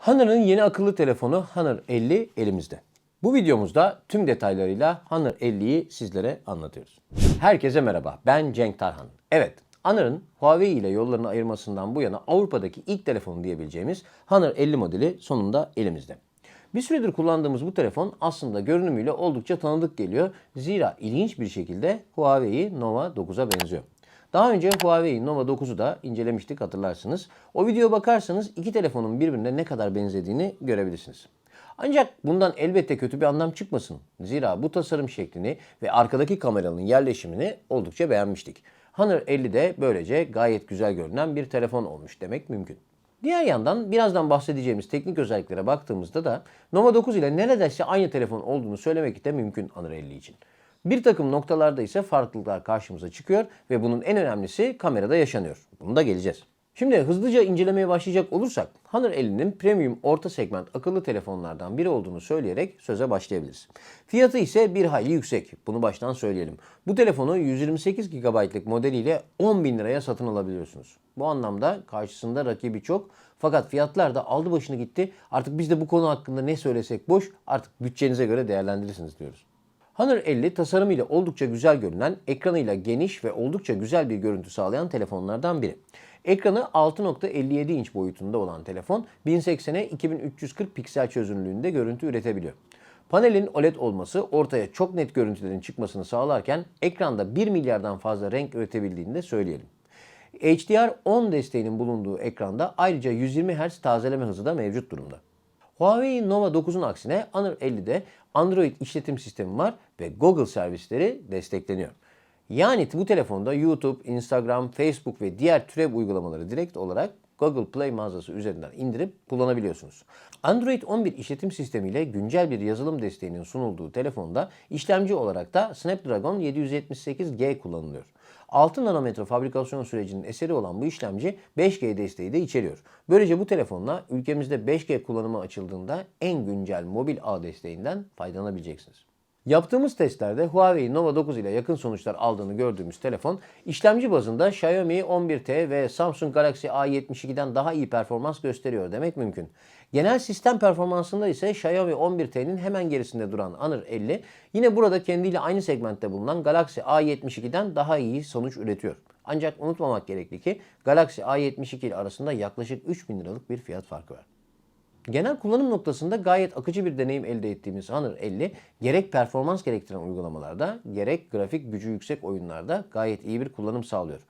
Honor'ın yeni akıllı telefonu Honor 50 elimizde. Bu videomuzda tüm detaylarıyla Honor 50'yi sizlere anlatıyoruz. Herkese merhaba, ben Cenk Tarhan. Evet, Honor'ın Huawei ile yollarını ayırmasından bu yana Avrupa'daki ilk telefonu diyebileceğimiz Honor 50 modeli sonunda elimizde. Bir süredir kullandığımız bu telefon aslında görünümüyle oldukça tanıdık geliyor. Zira ilginç bir şekilde Huawei Nova 9'a benziyor. Daha önce Huawei Nova 9'u da incelemiştik hatırlarsınız. O videoya bakarsanız iki telefonun birbirine ne kadar benzediğini görebilirsiniz. Ancak bundan elbette kötü bir anlam çıkmasın. Zira bu tasarım şeklini ve arkadaki kameranın yerleşimini oldukça beğenmiştik. Honor 50 de böylece gayet güzel görünen bir telefon olmuş demek mümkün. Diğer yandan birazdan bahsedeceğimiz teknik özelliklere baktığımızda da Nova 9 ile neredeyse aynı telefon olduğunu söylemek de mümkün Honor 50 için. Bir takım noktalarda ise farklılıklar karşımıza çıkıyor ve bunun en önemlisi kamerada yaşanıyor. Bunu da geleceğiz. Şimdi hızlıca incelemeye başlayacak olursak Honor 50'nin premium orta segment akıllı telefonlardan biri olduğunu söyleyerek söze başlayabiliriz. Fiyatı ise bir hayli yüksek. Bunu baştan söyleyelim. Bu telefonu 128 GB'lık modeliyle 10 bin liraya satın alabiliyorsunuz. Bu anlamda karşısında rakibi çok fakat fiyatlar da aldı başını gitti. Artık biz de bu konu hakkında ne söylesek boş artık bütçenize göre değerlendirirsiniz diyoruz. Honor 50 tasarımıyla oldukça güzel görünen, ekranıyla geniş ve oldukça güzel bir görüntü sağlayan telefonlardan biri. Ekranı 6.57 inç boyutunda olan telefon 1080'e 2340 piksel çözünürlüğünde görüntü üretebiliyor. Panelin OLED olması ortaya çok net görüntülerin çıkmasını sağlarken ekranda 1 milyardan fazla renk üretebildiğini de söyleyelim. HDR10 desteğinin bulunduğu ekranda ayrıca 120 Hz tazeleme hızı da mevcut durumda. Huawei Nova 9'un aksine Honor 50'de Android işletim sistemi var ve Google servisleri destekleniyor. Yani bu telefonda YouTube, Instagram, Facebook ve diğer türev uygulamaları direkt olarak Google Play mağazası üzerinden indirip kullanabiliyorsunuz. Android 11 işletim sistemiyle güncel bir yazılım desteğinin sunulduğu telefonda işlemci olarak da Snapdragon 778G kullanılıyor. 6 nanometre fabrikasyon sürecinin eseri olan bu işlemci 5G desteği de içeriyor. Böylece bu telefonla ülkemizde 5G kullanımı açıldığında en güncel mobil ağ desteğinden faydalanabileceksiniz. Yaptığımız testlerde Huawei Nova 9 ile yakın sonuçlar aldığını gördüğümüz telefon, işlemci bazında Xiaomi 11T ve Samsung Galaxy A72'den daha iyi performans gösteriyor demek mümkün. Genel sistem performansında ise Xiaomi 11T'nin hemen gerisinde duran Honor 50, yine burada kendiyle aynı segmentte bulunan Galaxy A72'den daha iyi sonuç üretiyor. Ancak unutmamak gerekli ki Galaxy A72 ile arasında yaklaşık 3000 liralık bir fiyat farkı var. Genel kullanım noktasında gayet akıcı bir deneyim elde ettiğimiz Honor 50 gerek performans gerektiren uygulamalarda gerek grafik gücü yüksek oyunlarda gayet iyi bir kullanım sağlıyor.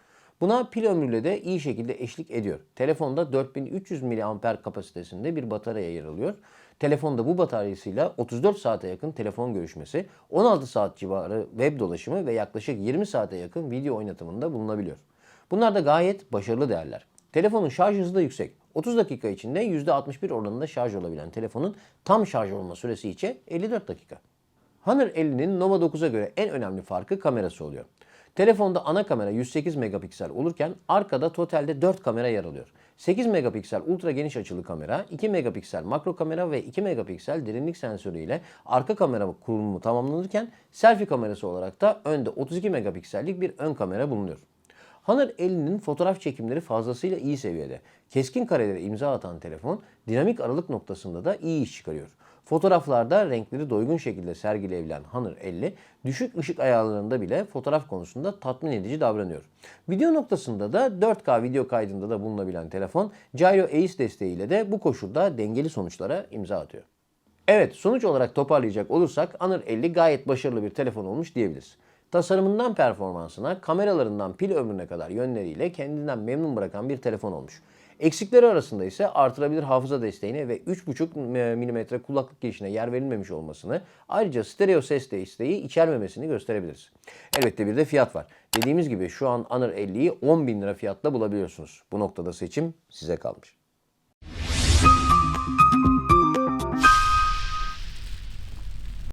Buna pil ömrüyle de iyi şekilde eşlik ediyor. Telefonda 4300 mAh kapasitesinde bir batarya yer alıyor. Telefonda bu bataryasıyla 34 saate yakın telefon görüşmesi, 16 saat civarı web dolaşımı ve yaklaşık 20 saate yakın video oynatımında bulunabiliyor. Bunlar da gayet başarılı değerler. Telefonun şarj hızı da yüksek. 30 dakika içinde %61 oranında şarj olabilen telefonun tam şarj olma süresi ise 54 dakika. Honor 50'nin Nova 9'a göre en önemli farkı kamerası oluyor. Telefonda ana kamera 108 megapiksel olurken arkada totalde 4 kamera yer alıyor. 8 megapiksel ultra geniş açılı kamera, 2 megapiksel makro kamera ve 2 megapiksel derinlik sensörü ile arka kamera kurulumu tamamlanırken selfie kamerası olarak da önde 32 megapiksellik bir ön kamera bulunuyor. Honor 50'nin fotoğraf çekimleri fazlasıyla iyi seviyede. Keskin karelere imza atan telefon dinamik aralık noktasında da iyi iş çıkarıyor. Fotoğraflarda renkleri doygun şekilde sergileyebilen Honor 50, düşük ışık ayarlarında bile fotoğraf konusunda tatmin edici davranıyor. Video noktasında da 4K video kaydında da bulunabilen telefon, Gyro Ace desteğiyle de bu koşulda dengeli sonuçlara imza atıyor. Evet, sonuç olarak toparlayacak olursak Honor 50 gayet başarılı bir telefon olmuş diyebiliriz. Tasarımından performansına, kameralarından pil ömrüne kadar yönleriyle kendinden memnun bırakan bir telefon olmuş. Eksikleri arasında ise artırabilir hafıza desteğini ve 3.5 mm kulaklık girişine yer verilmemiş olmasını, ayrıca stereo ses desteği içermemesini gösterebiliriz. Elbette bir de fiyat var. Dediğimiz gibi şu an Honor 50'yi 10 bin lira fiyatla bulabiliyorsunuz. Bu noktada seçim size kalmış.